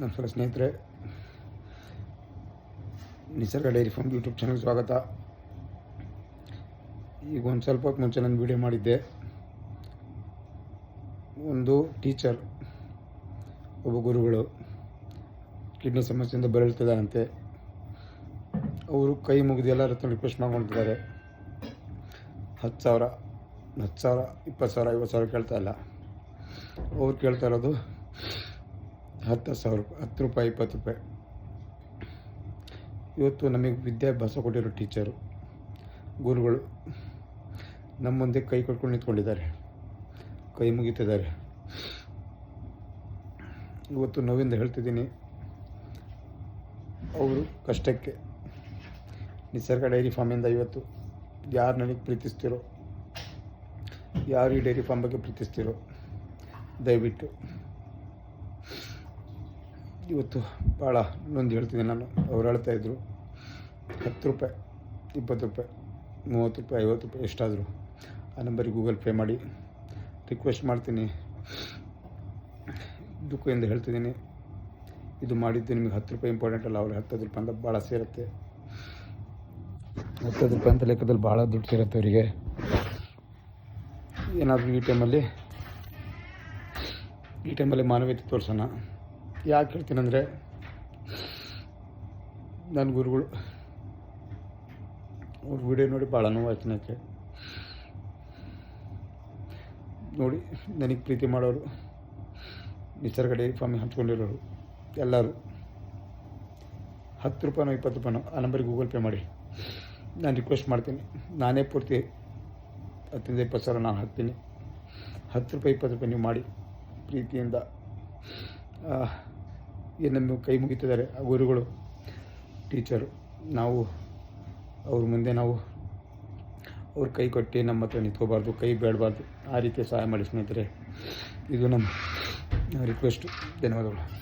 ನಮಸ್ಕಾರ ಸ್ನೇಹಿತರೆ, Nisarga dairy farm YouTube channel ಸ್ವಾಗತ. ಈಗ ಒಂದು ಸ್ವಲ್ಪ ಹೊತ್ತು ಮುಂಚೆ ನಾನು ವೀಡಿಯೋ ಮಾಡಿದ್ದೆ. ಒಂದು ಟೀಚರ್, ಒಬ್ಬ ಗುರುಗಳು ಕಿಡ್ನಿ ಸಮಸ್ಯೆಯಿಂದ ಬಳಲ್ತಿದ್ದಾರಂತೆ ಅವರು ಕೈ ಮುಗಿದು ಎಲ್ಲರ ಹತ್ರ ರಿಕ್ವೆಸ್ಟ್ ಮಾಡ್ಕೊಳ್ತಿದ್ದಾರೆ ಹತ್ತು ಸಾವಿರ ಹತ್ತು ಸಾವಿರ, ಇಪ್ಪತ್ತು ಸಾವಿರ, ಐವತ್ತು ಸಾವಿರ ಕೇಳ್ತಾ ಇಲ್ಲ. ಅವ್ರು ಕೇಳ್ತಾ ಇರೋದು ಹತ್ತು ಸಾವಿರ ರೂಪಾಯಿ ಹತ್ತು ರೂಪಾಯಿ, ಇಪ್ಪತ್ತು ರೂಪಾಯಿ. ಇವತ್ತು ನಮಗೆ ವಿದ್ಯಾಭ್ಯಾಸ ಕೊಟ್ಟಿರೋ ಟೀಚರು, ಗುರುಗಳು ನಮ್ಮ ಮುಂದೆ ಕೈ ಕೊಟ್ಕೊಂಡು ನಿಂತ್ಕೊಂಡಿದ್ದಾರೆ, ಕೈ ಮುಗಿತಿದ್ದಾರೆ. ಇವತ್ತು ನೋವಿಂದ ಹೇಳ್ತಿದ್ದೀನಿ, ಅವರು ಕಷ್ಟಕ್ಕೆ ನಿಸರ್ಗ ಡೈರಿ ಫಾರ್ಮಿಂದ ಇವತ್ತು ಯಾರು ನನಗೆ ಪ್ರೀತಿಸ್ತಿರೋ, ಯಾರು ಈ ಡೈರಿ ಫಾರ್ಮ್ ಬಗ್ಗೆ ಪ್ರೀತಿಸ್ತಿರೋ, ದಯವಿಟ್ಟು ಇವತ್ತು ಭಾಳ ಇನ್ನೊಂದು ಹೇಳ್ತೀನಿ ನಾನು. ಅವ್ರು ಹೇಳ್ತಾ ಇದ್ರು, ಹತ್ತು ರೂಪಾಯಿ, ಇಪ್ಪತ್ತು ರೂಪಾಯಿ, ಮೂವತ್ತು ರೂಪಾಯಿ, ಐವತ್ತು ರೂಪಾಯಿ ಎಷ್ಟಾದರೂ ಆ ನಂಬರಿಗೆ ಗೂಗಲ್ ಪೇ ಮಾಡಿ. ರಿಕ್ವೆಸ್ಟ್ ಮಾಡ್ತೀನಿ. ದುಃಖದಿಂದ ಹೇಳ್ತಿದ್ದೀನಿ. ಇದು ಮಾಡಿದ್ದು ನಿಮಗೆ ಹತ್ತು ರೂಪಾಯಿ ಇಂಪಾರ್ಟೆಂಟ್ ಅಲ್ಲ, ಅವ್ರಿಗೆ ಹತ್ತತ್ತು ರೂಪಾಯಿ ಅಂತ ಭಾಳ ಸೇರುತ್ತೆ. ಹತ್ತತ್ತು ರೂಪಾಯಿ ಅಂತ ಲೆಕ್ಕದಲ್ಲಿ ಭಾಳ ದುಡ್ಡು ಸೇರುತ್ತೆ ಅವರಿಗೆ. ಏನಾದರೂ ಈ ಟೈಮಲ್ಲಿ ಈ ಟೈಮಲ್ಲಿ ಮಾನವೀಯತೆ ತೋರಿಸೋಣ. ಯಾಕೆ ಹೇಳ್ತೀನಂದರೆ ನನ್ನ ಗುರುಗಳು, ಅವ್ರ ವಿಡಿಯೋ ನೋಡಿ ಭಾಳ ನೋವಾಯ್ತು ನನಗೆ ನೋಡಿ, ನನಗೆ ಪ್ರೀತಿ ಮಾಡೋರು ನಿಸರ್ಗ ಡೈರಿ ಫಾರ್ಮಿಗೆ ಹಂಚ್ಕೊಂಡಿರೋರು ಎಲ್ಲರೂ. ಹತ್ತು ರೂಪಾಯಿನೋ ಇಪ್ಪತ್ತು ರೂಪಾಯಿನೋ ಆ ನಂಬರಿಗೆ ಗೂಗಲ್ ಪೇ ಮಾಡಿ. ನಾನು ರಿಕ್ವೆಸ್ಟ್ ಮಾಡ್ತೀನಿ. ನಾನೇ ಪೂರ್ತಿ ಹತ್ತರಿಂದ ಇಪ್ಪತ್ತು ಸಾವಿರ ನಾನು ಹಾಕ್ತೀನಿ. ಹತ್ತು ರೂಪಾಯಿ, ಇಪ್ಪತ್ತು ರೂಪಾಯಿ ನೀವು ಮಾಡಿ ಪ್ರೀತಿಯಿಂದ. ಏನನ್ನು ಕೈ ಮುಗಿತಿದ್ದಾರೆ ಆ ಗುರುಗಳು, ಟೀಚರು, ನಾವು ಅವ್ರ ಮುಂದೆ ನಾವು ಅವ್ರ ಕೈ ಕೊಟ್ಟು ನಮ್ಮ ಹತ್ರ ನಿಂತ್ಕೋಬಾರ್ದು, ಕೈ ಬೇಡಬಾರ್ದು, ಆ ರೀತಿ ಸಹಾಯ ಮಾಡಿ ಸ್ನೇಹಿತರೆ ಇದು ನಮ್ಮ ರಿಕ್ವೆಸ್ಟು ಧನ್ಯವಾದಗಳು.